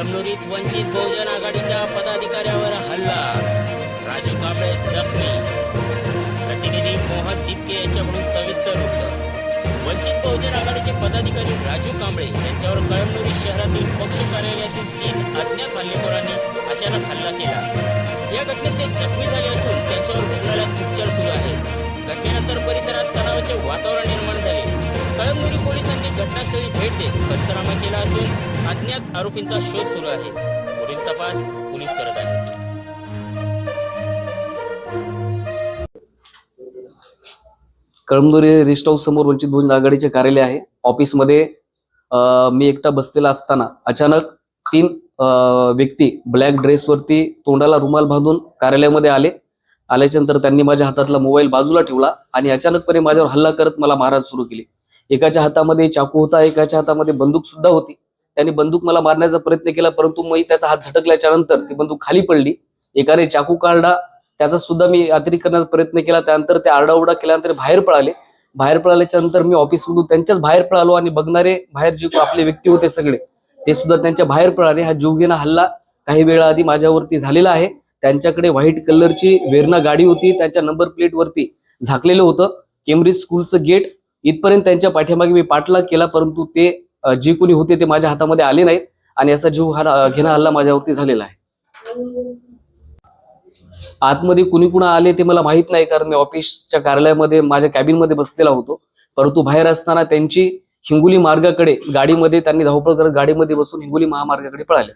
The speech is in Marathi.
वंचित बहुजन आघाडीच्या पदाधिकाऱ्यावर हल्ला. राजू कांबळे जखमी. प्रतिनिधी मोहन तिपके यांच्याकडून सविस्तर वृत्त. वंचित बहुजन आघाडीचे पदाधिकारी राजू कांबळे यांच्यावर कळमनुरी शहरातील पक्ष कार्यालयातील तीन अज्ञात हल्लेखोरांनी अचानक हल्ला केला. या घटनेत ते जखमी झाले असून त्यांच्यावर रुग्णालयात उपचार सुरू आहेत. घटनेनंतर परिसरात तणावाचे वातावरण निर्माण झाले. कळमनुरी पोलिसांनी घटनास्थळी भेट देत पंचनामा केला असून अज्ञात आरोपींचा शोध सुरू आहे. पुढील तपास पोलीस करत आहेत. कळमदुरी रेस्ट हाऊस समोर वंचित बहुजन आघाडीचे कार्यालय आहे. ऑफिसमध्ये मी एकटा बसलेला असताना अचानक तीन व्यक्ती ब्लॅक ड्रेसवरती तोंडाला रुमाल बांधून कार्यालयामध्ये आले. आल्याच्यानंतर त्यांनी माझ्या हातातला मोबाईल बाजूला ठेवला आणि अचानकपणे माझ्यावर हल्ला करत मला मारहाण सुरू केली. एकाच्या हातामध्ये चाकू होता एकाच्या हातामध्ये बंदूक सुद्धा होती. त्यांनी बंदूक मला मारण्याचा प्रयत्न केला परंतु मी त्याचा हात झटकल्याच्या नंतर ती बंदूक खाली पडली. एकाने चाकू काढला त्याचा सुद्धा मी अतिरिक्त करण्याचा प्रयत्न केला. त्यानंतर ते आरडाओरडा केल्यानंतर बाहेर पळाले. बाहेर पळाल्याच्या नंतर मी ऑफिसमधून त्यांच्याच बाहेर पळालो आणि बघणारे बाहेर जे आपले व्यक्ती होते सगळे ते सुद्धा त्यांच्या बाहेर पळाले. हा जीवघेणा हल्ला काही वेळा आधी माझ्यावरती झालेला आहे. त्यांच्याकडे व्हाईट कलरची वेरणा गाडी होती. त्यांच्या नंबर प्लेटवरती झाकलेलं होतं. केम्ब्रिज स्कूलचं गेट इथपर्यंत त्यांच्या पाठीमागे मी पाठलाग केला परंतु ते जे कोणी होते ते माझ्या हातामध्ये आले नाहीत आणि असा जीव हा घेणा हल्ला माझ्यावरती झालेला आहे. आतमध्ये कुणी कुणा आले ते मला माहीत नाही कारण मी ऑफिसच्या कार्यालयामध्ये माझ्या कॅबिनमध्ये बसलेला होतो. परंतु बाहेर असताना त्यांची हिंगोली मार्गाकडे गाडीमध्ये त्यांनी धावपळ करत गाडीमध्ये बसून हिंगोली महामार्गाकडे पळाले.